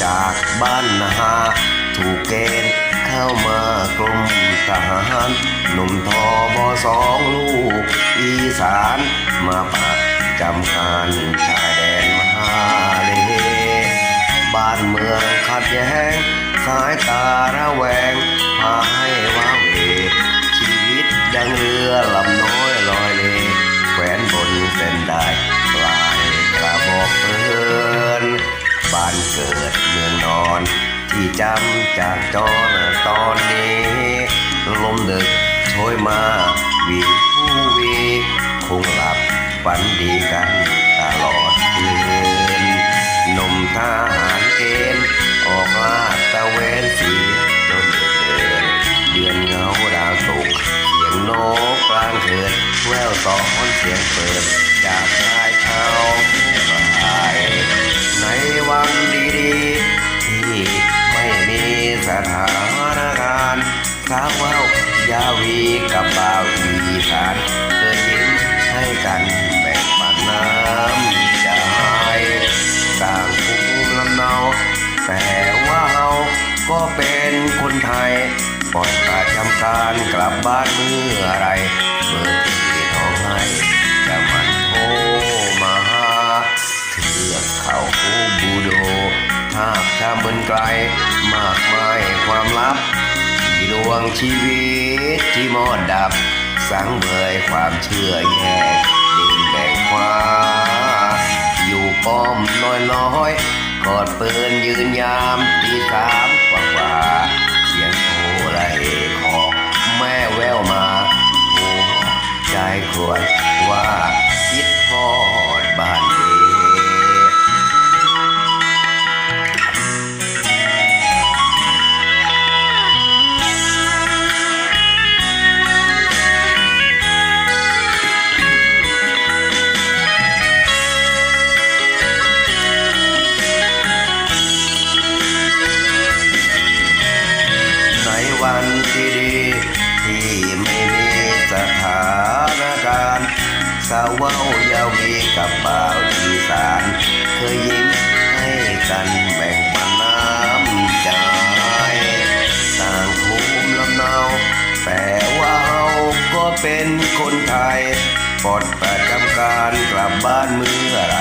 จากบ้านนาถูกเกณฑ์เข้ามากรมทหารหนุ่มทอบอสองลูก อีสานมาปักจำการชายแดนมหาเลบ้านเมืองขัดแย้งสายตาระแวงพาให้ว้าเหวชีวิตดังเรือลำน้อย จำจากจอนตอนนี้ลมดึกโชยมาวีผู้วีคงหลับฝันดีกันตลอดคืนหนุ่มทหารเกณฑ์ออกลาดตะเวนสีจนเดินเดือนเงาดาวตกเสียงนกกลางเถิดแววสอนเสียงเปิดจากชายเท้า ยาวีกับบ่าวอีสานเคยยิ้มให้กันแบ่งปันน้ำใจต่างภูมิลำเนาแต่ว่าเราก็เป็นคนไทยปลอดประจำการกลับบ้านเมื่อไรเมื่อที่น้องให้จะมันโทมาหาเทือกเขาบูโดทาบทามเบินไกลมากมายความลับ ดวงชีวิตที่มอดดับ สังเบยความเชื่อแยกดินแบ่งขวาอยู่ป้อมน้อยน้อยๆกอดปืนยืนยามตีสามกว่ากว่าเสียงโอไรของแม่แววมาหัวใจควญว่าคิดทอ ที่ดี ที่ไม่มีสถานการณ์สาวเว้ายาวีกับบ่าวอีสานเคยยิ้มให้กันแบ่งปันน้ำใจต่างภูมิลำเนาแต่ว่าเราก็เป็นคนไทยปลดประจำการกลับบ้านเมื่อไร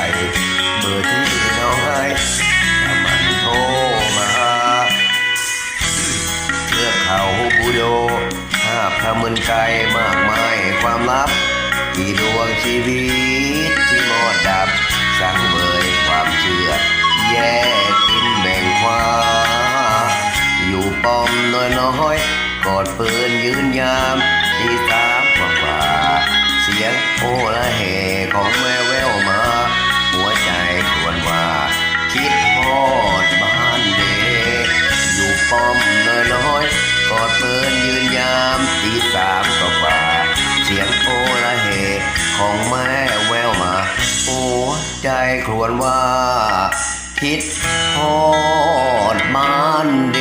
นใจมากมายความลับที่ดวงชีวิตที่มอดดับ สังเวยความเชื่อ แยกกินแบ่งควาอยู่ป้อมน้อยน้อยๆกอดปืนยืนยามที่สา ของแม่แววมาหัวใจครวนว่า คิดทอดมานเด